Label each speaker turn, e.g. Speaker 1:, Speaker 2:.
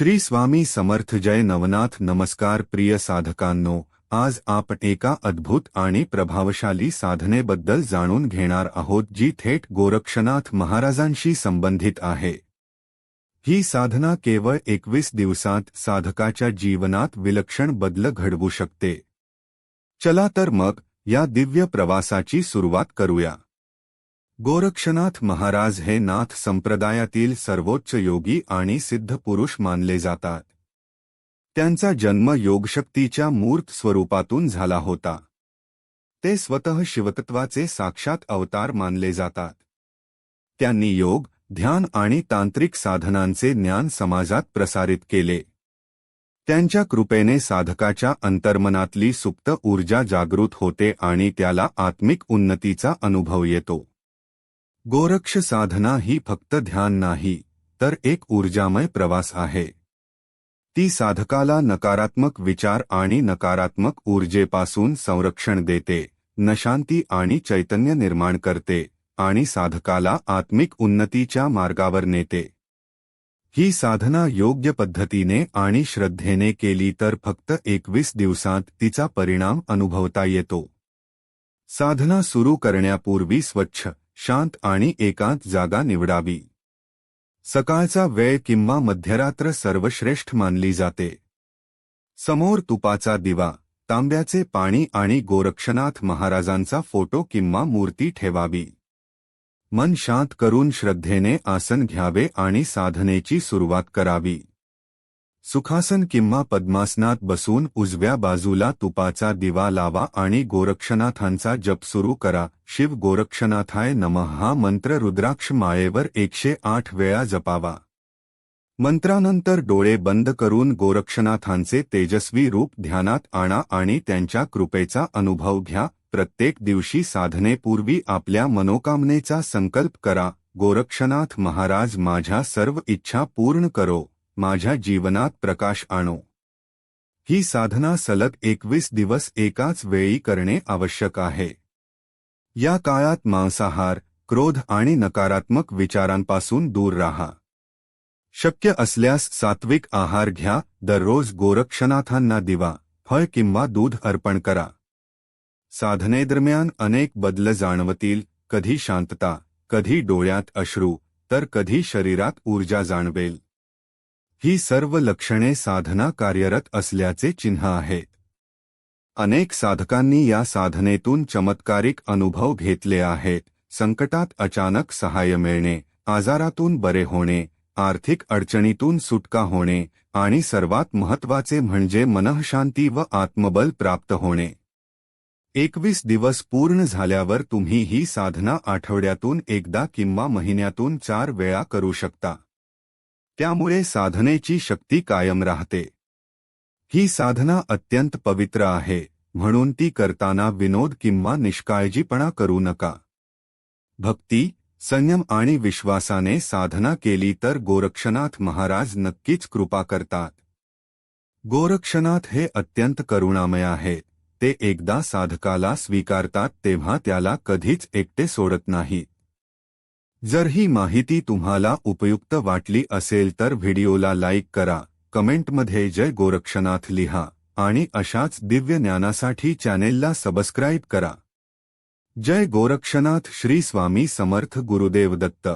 Speaker 1: श्री स्वामी समर्थ जय नवनाथ नमस्कार प्रिय साधकांनो, आज आपण एका अद्भुत आणि प्रभावशाली साधनेबद्दल जाणून घेणार आहोत जी थेट गोरक्षनाथ महाराजांशी संबंधित आहे. ही साधना केवळ एकवीस दिवसांत साधकाच्या जीवनात विलक्षण बदल घडवू शकते. चला तर मग या दिव्य प्रवासाची सुरुवात करूया. गोरक्षनाथ महाराज हे नाथ संप्रदायातील सर्वोच्च योगी आणि सिद्ध पुरुष मानले जातात. त्यांचा जन्म योगशक्तीच्या मूर्त स्वरूपातून झाला होता. ते स्वतः शिवतत्वाचे साक्षात अवतार मानले जातात. त्यांनी योग ध्यान आणि तांत्रिक साधनांचे ज्ञान समाजात प्रसारित केले. त्यांच्या कृपेने साधकाच्या अंतर्मनातली सुप्त ऊर्जा जागृत होते आणि त्याला आत्मिक उन्नतीचा अनुभव येतो. गोरक्ष साधना ही फक्त ध्यान नाही, तर एक ऊर्जामय प्रवास आहे. ती साधकाला नकारात्मक विचार आणि नकारात्मक ऊर्जेपासून संरक्षण देते, नशांती आणि चैतन्य निर्माण करते, आणि साधकाला आत्मिक उन्नतीच्या मार्गावर नेते. ही साधना योग्य पद्धतीने आणि श्रद्धेने केली तर फक्त एकवीस दिवसांत तिचा परिणाम अनुभवता येतो. साधना सुरू करण्यापूर्वी स्वच्छ शांत आणि एकांत जागा निवडावी. सकाळचा वेळ किंवा मध्यरात्र सर्वश्रेष्ठ मानली जाते. समोर तुपाचा दिवा तांब्याचे पाणी आणि गोरक्षनाथ महाराजांचा फोटो किंवा मूर्ती ठेवावी. मन शांत करून श्रद्धेने आसन घ्यावे आणि साधनेची सुरुवात करावी. सुखासन किंवा पद्मासनात बसून उजव्या बाजूला तुपाचा दिवा लावा आणि गोरक्षनाथांचा जप सुरू करा. शिव गोरक्षनाथाय नमः हा मंत्र रुद्राक्ष माळेवर एकशे आठ वेळा जपावा. मंत्रानंतर डोळे बंद करून गोरक्षनाथांचे तेजस्वी रूप ध्यानात आणा आणि त्यांच्या कृपेचा अनुभव घ्या. प्रत्येक दिवशी साधनेपूर्वी आपल्या मनोकामनेचा संकल्प करा. गोरक्षनाथ महाराज माझ्या सर्व इच्छा पूर्ण करो. माझ्या जीवनात प्रकाश आणो. ही साधना सलग एकवीस दिवस एकाच वेळी करणे आवश्यक आहे. या काळात मांसाहार, क्रोध आणि नकारात्मक विचारांपासून दूर राहा. शक्य असल्यास सात्विक आहार घ्या, दररोज गोरक्षनाथांना दिवा, फळ किंवा दूध अर्पण करा. साधनेदरम्यान अनेक बदल जाणवतील, कधी शांतता, कधी डोळ्यात अश्रू, तर कधी शरीरात ऊर्जा जाणवेल. ही सर्व लक्षणे साधना कार्यरत असल्याचे चिन्ह आहेत अनेक साधकांनी या साधनेतून चमत्कारिक अनुभव घेतले आहेत संकटात अचानक सहाय्य मिळणे आजारातून बरे होणे आर्थिक अडचणीतून सुटका होणे आणि सर्वात महत्त्वाचे म्हणजे मनःशांती व आत्मबल प्राप्त होणे. एकवीस दिवस पूर्ण झाल्यावर तुम्ही ही साधना आठवड्यातून एकदा किंवा महिन्यातून चार वेळा करू शकता. त्यामुळे साधनेची शक्ती कायम राहते. ही साधना अत्यंत पवित्र आहे, म्हणून ती करताना विनोद किंवा निष्काळजीपणा करू नका. भक्ती, संयम आणि विश्वासाने साधना केली तर गोरक्षनाथ महाराज नक्कीच कृपा करतात. गोरक्षनाथ हे अत्यंत करुणामय आहेत ते एकदा साधकाला स्वीकारतात तेव्हा त्याला कधीच एकटे सोडत नाहीत. जर ही माहिती तुम्हाला उपयुक्त वाटली असेल तर व्हिडिओला लाईक करा कमेंटमध्ये जय गोरक्षनाथ लिहा आणि अशाच दिव्य ज्ञानासाठी चॅनेलला सबस्क्राईब करा. जय गोरक्षनाथ श्री स्वामी समर्थ गुरुदेव दत्त.